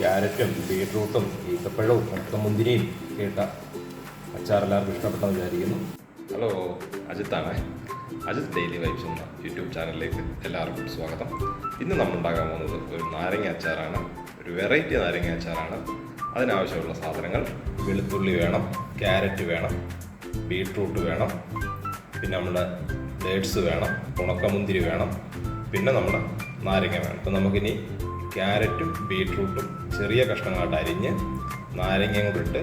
ക്യാരറ്റും ബീട്രൂട്ടും ഈത്തപ്പഴവും മുന്തിരിയും കേട്ട അച്ചാർ എല്ലാവർക്കും ഇഷ്ടപ്പെട്ടെന്ന് വിചാരിക്കുന്നു. ഹലോ അജിത്താണ്. അജിത് ഡെയിലി വൈബ്സ് എന്ന യൂട്യൂബ് ചാനലിലേക്ക് എല്ലാവർക്കും സ്വാഗതം. ഇന്ന് നമ്മൾ ഉണ്ടാക്കാൻ പോകുന്നത് ഒരു നാരങ്ങ അച്ചാറാണ്. ഒരു വെറൈറ്റി നാരങ്ങ അച്ചാറാണ്. അതിനാവശ്യമുള്ള സാധനങ്ങൾ വെളുത്തുള്ളി വേണം ക്യാരറ്റ് വേണം ബീട്രൂട്ട് വേണം പിന്നെ നമ്മുടെ ഡേറ്റ്സ് വേണം ഉണക്കമുന്തിരി വേണം പിന്നെ നമ്മുടെ നാരങ്ങ വേണം. അപ്പം നമുക്കിനി ക്യാരറ്റും ബീട്രൂട്ടും ചെറിയ കഷ്ണങ്ങളായിട്ട് അരിഞ്ഞ് നാരങ്ങയും കൂടെ ഇട്ട്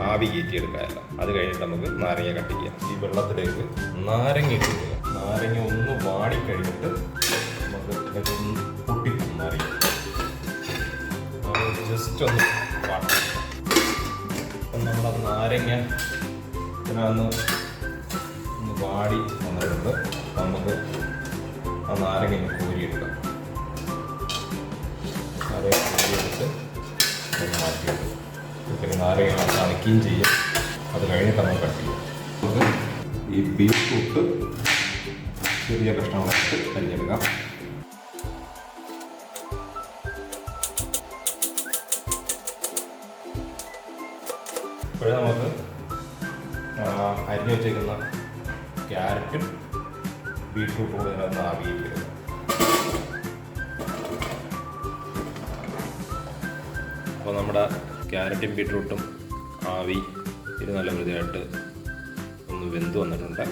ആവി കയറ്റിയെടുക്കാമല്ലോ. അത് കഴിഞ്ഞിട്ട് നമുക്ക് നാരങ്ങ കട്ട് ചെയ്യാം. ഈ വെള്ളത്തിലേക്ക് നാരങ്ങ ഇട്ട് നാരങ്ങ ഒന്ന് വാടി കഴിഞ്ഞിട്ട് നമുക്ക് പൊട്ടിക്കും നാരങ്ങ. ജസ്റ്റ് ഒന്ന് വാട്ടം. അപ്പം നമ്മുടെ നാരങ്ങ ഇതിനകന്ന് ഒന്ന് വാടി വന്നിട്ടുണ്ട്. നമുക്ക് ആ നാരങ്ങ കോരിയെടുക്കാം. മാറ്റിയെടുക്കും പിന്നെ നാരങ്ങ നനയ്ക്കുകയും ചെയ്യും. അത് കഴിഞ്ഞിട്ട് നമ്മൾ കട്ട് ചെയ്യും. നമുക്ക് ഈ ബീഫ് കൂട്ട് ചെറിയ കഷ്ണങ്ങളായിട്ട് അരിഞ്ഞെടുക്കാം. ഇപ്പോഴേ നമുക്ക് അരിഞ്ഞു വെച്ചേക്കുന്ന ക്യാരറ്റും ബീട്രൂട്ടും കൂടെ ഇതിനകത്ത് ആവിയിരിക്കുന്നത് അപ്പോൾ നമ്മുടെ ക്യാരറ്റും ബീട്രൂട്ടും ആവി ഇത് നല്ല വൃതിയായിട്ട് ഒന്ന് വെന്ത് വന്നിട്ടുണ്ട്.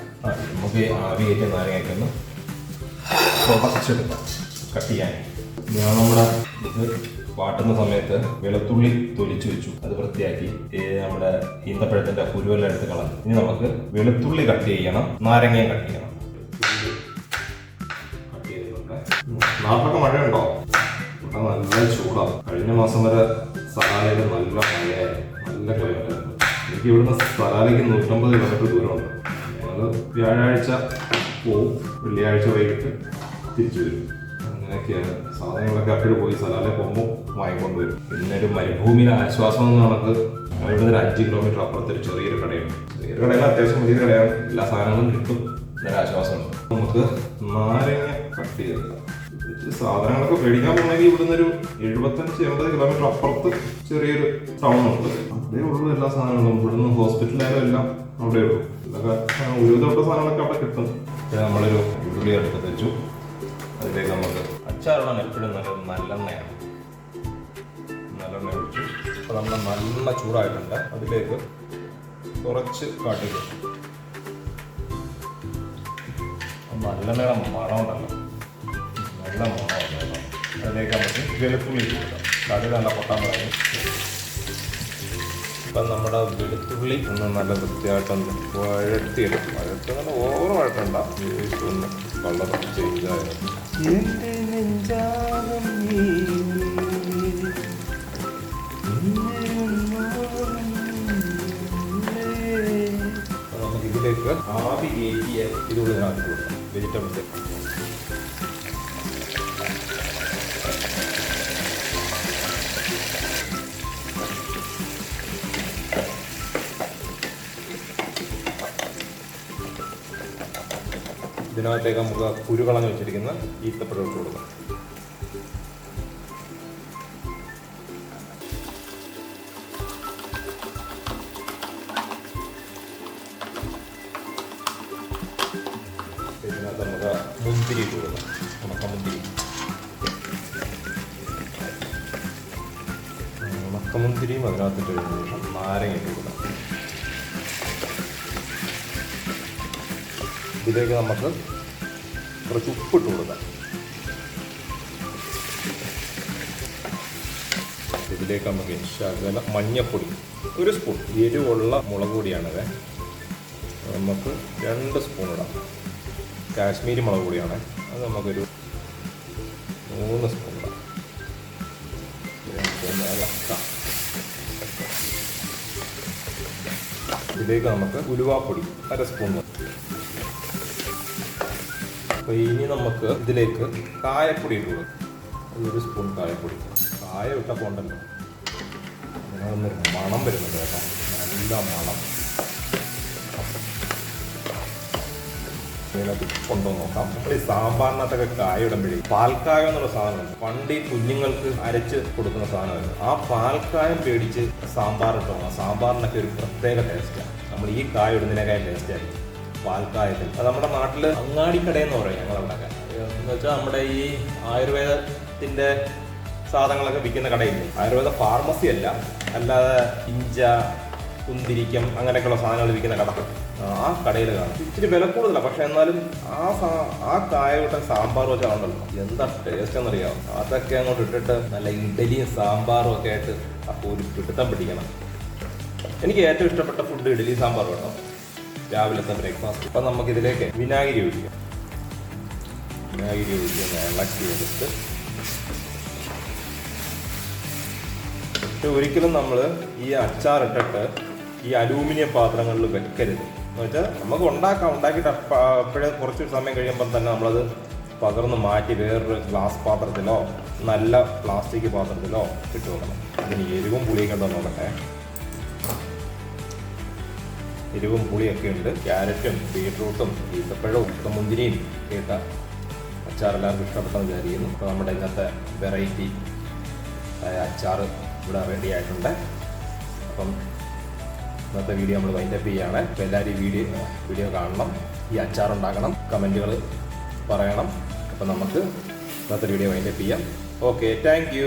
നമുക്ക് ആവി കയറ്റിയ നാരങ്ങയൊക്കെ കട്ട് ചെയ്യാൻ. ഞാൻ നമ്മുടെ ഇത് വാട്ടുന്ന സമയത്ത് വെളുത്തുള്ളി തൊലിച്ചു വെച്ചു. അത് വൃത്തിയാക്കി നമ്മുടെ ഈന്തപ്പഴത്തിന്റെ കുരുവെല്ലാം എടുത്ത് കളഞ്ഞു. ഇനി നമുക്ക് വെളുത്തുള്ളി കട്ട് ചെയ്യണം. നാരങ്ങയും കട്ട് ചെയ്യണം. നാട്ടിലൊക്കെ മഴയുണ്ടോ? ഇവിടെ നല്ല ചൂടാണ് കഴിഞ്ഞ മാസം വരെ സലാലയിൽ നല്ല മഴയായിരുന്നു നല്ല ക്ലൈമറ്റ് ആയിരുന്നു എനിക്ക് ഇവിടുന്ന് സലാലയ്ക്ക് നൂറ്റമ്പത് കിലോമീറ്റർ ദൂരമുണ്ട്. ഞങ്ങൾ വ്യാഴാഴ്ച പോവും. വെള്ളിയാഴ്ച വൈകിട്ട് തിരിച്ചു വരും. അങ്ങനെയൊക്കെയാണ്. സാധനങ്ങളൊക്കെ അപ്പോഴും പോയി സലാലെ പോകുമ്പോൾ വാങ്ങിക്കൊണ്ട് വരും. പിന്നെ ഒരു മരുഭൂമിയിലെ ആശ്വാസം എന്ന് നമുക്ക് അവിടെ ഒരു അഞ്ച് കിലോമീറ്റർ അപ്പുറത്തൊരു ചെറിയൊരു കടയുണ്ട്. ചെറിയൊരു കടയിൽ അത്യാവശ്യം വലിയ കടയാണ്. എല്ലാ സാധനങ്ങളും കിട്ടും. എന്നൊരു ആശ്വാസമുണ്ട്. നമുക്ക് നാരങ്ങ കട്ട് ചെയ്തെടുക്കാം. സാധനങ്ങളൊക്കെ മേടിക്കാൻ പോകണമെങ്കിൽ ഇവിടുന്ന് ഒരു എഴുപത്തഞ്ച് എൺപത് കിലോമീറ്റർ അപ്പുറത്ത് ചെറിയൊരു ടൗൺ ഉണ്ട്. അവിടെ ഉള്ളൂ എല്ലാ സാധനങ്ങളും. ഇവിടുന്ന് ഹോസ്പിറ്റലായാലും എല്ലാം അവിടെ ഉള്ളൂ. ഇതൊക്കെ ഒരുവിധപ്പെട്ട സാധനങ്ങളൊക്കെ അവിടെ കിട്ടും. നമ്മളൊരു ഉരുളി എടുത്ത് വെച്ചു. അതിലേക്ക് നമുക്ക് അച്ചാറിടാൻ എപ്പോഴും നല്ല നല്ലെണ്ണയാണ്. നല്ലെണ്ണ ഒഴിച്ചു. അപ്പോൾ നമ്മൾ നല്ല ചൂടായിട്ടുണ്ട്. അതിലേക്ക് കുറച്ച് കാട്ടിക്കും നല്ലെണ്ണയുടെ മണം ഉണ്ടല്ലോ നല്ല മണമാണ് കേട്ടോ അതിലേക്ക് നമുക്ക് വെളുത്തുള്ളി കൊടുക്കാം. കടുക് നല്ല പൊട്ടാൻ തുടങ്ങി. ഇപ്പം നമ്മുടെ വെളുത്തുള്ളി ഒന്ന് നല്ല വൃത്തിയായിട്ടൊന്ന് വഴത്തിയെടുക്കും വഴത്ത് നല്ല ഓവർ വഴക്കണ്ട ഒന്ന് കളർ ചേഞ്ച് ആയിരുന്നു എന്റെ നെഞ്ചാകം നീ. അപ്പോൾ നമുക്ക് ഇതിലേക്ക് ആവി കയറ്റിയ ഇതുകൂടി ആക്കി കൊടുക്കാം. വെജിറ്റബിൾസ് ഇതിനകത്തേക്ക് നമുക്ക് കുരു കളഞ്ഞ് വെച്ചിരിക്കുന്ന ഈത്തപ്പഴം ഇട്ട് കൊടുക്കാം. ഇതിനകത്ത് നമുക്ക് മുന്തിരി ഇട്ട് കൊടുക്കാം. ഉണക്കമുന്തിരി ഉണക്കമുന്തിരിയും അതിനകത്തിട്ട് ശേഷം നാരങ്ങ ഇട്ട് കൊടുക്കാം. ഇതിലേക്ക് നമുക്ക് കുറച്ച് ഉപ്പിട്ട് കൊടുക്കാം. ഇതിലേക്ക് നമുക്ക് ശകല മഞ്ഞപ്പൊടി ഒരു സ്പൂൺ എരിവുള്ള മുളക് പൊടിയാണിത് നമുക്ക് രണ്ട് സ്പൂൺ ഇടാം. കാശ്മീരി മുളക് പൊടിയാണ്. അത് നമുക്കൊരു മൂന്ന് സ്പൂൺ ഇടാം. ഇതിലേക്ക് നമുക്ക് ഉലുവാപ്പൊടി അര സ്പൂൺ അപ്പോൾ ഇനി നമുക്ക് ഇതിലേക്ക് കായപ്പൊടി ഇട്ട് ഒരു സ്പൂൺ കായപ്പൊടി കായ ഉണ്ടല്ലോ അതിനൊന്നൊരു മണം വരുന്നുണ്ട് കേട്ടോ. നല്ല മണം. കൊണ്ടുവന്ന് നോക്കാം. നമ്മൾ ഈ സാമ്പാറിനകത്തൊക്കെ കായ ഇടുമ്പോഴേ പാൽക്കായം എന്നുള്ള സാധനമുണ്ട്. പണ്ട് ഈ കുഞ്ഞുങ്ങൾക്ക് അരച്ച് കൊടുക്കുന്ന സാധനമായിരുന്നു. ആ പാൽക്കായം പേടിച്ച് സാമ്പാർ ഇട്ടോ സാമ്പാറിനൊക്കെ ഒരു പ്രത്യേക ടേസ്റ്റാണ് നമ്മൾ ഈ കായ ഇടുന്നതിനേക്കാൾ ടേസ്റ്റ് ആയിരിക്കും. പാൽക്കായത്തിൽ. അത് നമ്മുടെ നാട്ടിൽ അങ്ങാടിക്കടയെന്ന് പറയും ഞങ്ങൾ ഉണ്ടാക്കാൻ എന്ന് വെച്ചാൽ നമ്മുടെ ഈ ആയുർവേദത്തിന്റെ സാധനങ്ങളൊക്കെ വിൽക്കുന്ന കടയില്ലേ? ആയുർവേദ ഫാർമസി അല്ല. അല്ലാതെ ഇഞ്ച കുന്തിരിക്കം അങ്ങനെയൊക്കെയുള്ള സാധനങ്ങൾ വിൽക്കുന്ന കട. ആ കടയിൽ കാണും. ഇച്ചിരി വില കൂടുതലാണ് പക്ഷെ എന്നാലും ആ ആ കായകൂട്ടൻ സാമ്പാർ വെച്ചാണല്ലോ എന്താ ടേസ്റ്റ് എന്നറിയാം അതൊക്കെ അങ്ങോട്ട് ഇട്ടിട്ട് നല്ല ഇഡലിയും സാമ്പാറും ഒക്കെ ആയിട്ട് അപ്പോൾ ഒരു പിടുത്തം പിടിക്കണം എനിക്ക് ഏറ്റവും ഇഷ്ടപ്പെട്ട ഫുഡ് ഇഡലി സാമ്പാർ വേണം രാവിലത്തെ ബ്രേക്ക്ഫാസ്റ്റ്. അപ്പം നമുക്കിതിലേക്ക് വിനാഗിരി ഒഴിക്കാം. വിനാഗിരി ഒഴിക്കുന്ന ഇളക്കി എടുത്ത് പക്ഷെ ഒരിക്കലും നമ്മൾ ഈ അച്ചാറിട്ടിട്ട് ഈ അലൂമിനിയം പാത്രങ്ങളിൽ വെക്കരുത്. എന്ന് വെച്ചാൽ നമുക്ക് ഉണ്ടാക്കാം ഉണ്ടാക്കിയിട്ട് അപ്പോഴേ കുറച്ച് സമയം കഴിയുമ്പോൾ തന്നെ നമ്മളത് പകർന്ന് മാറ്റി വേറൊരു ഗ്ലാസ് പാത്രത്തിലോ നല്ല പ്ലാസ്റ്റിക് പാത്രത്തിലോ ഇട്ട് വെക്കണം അതിന് എരിവും പുളിയൊക്കെ ഉണ്ടോ നോക്കട്ടെ എരിവും പുളിയൊക്കെ ഉണ്ട്. ക്യാരറ്റും ബീട്രൂട്ടും ഈത്തപ്പഴവും മുന്തിരിയും കേട്ട അച്ചാർ എല്ലാവർക്കും ഇഷ്ടപ്പെട്ടെന്ന് വിചാരിക്കുന്നു. അപ്പോൾ നമ്മുടെ ഇന്നത്തെ വെറൈറ്റി അച്ചാർ ഇവിടെ റെഡി ആയിട്ടുണ്ട്. അപ്പം ഇന്നത്തെ വീഡിയോ നമ്മൾ വൈൻഡപ്പ് ചെയ്യുകയാണ് അപ്പോൾ എല്ലാവരും വീഡിയോ വീഡിയോ കാണണം. ഈ അച്ചാർ ഉണ്ടാക്കണം കമന്റുകൾ പറയണം. അപ്പം നമുക്ക് ഇന്നത്തെ വീഡിയോ വൈൻഡപ്പ് ചെയ്യാം. Okay thank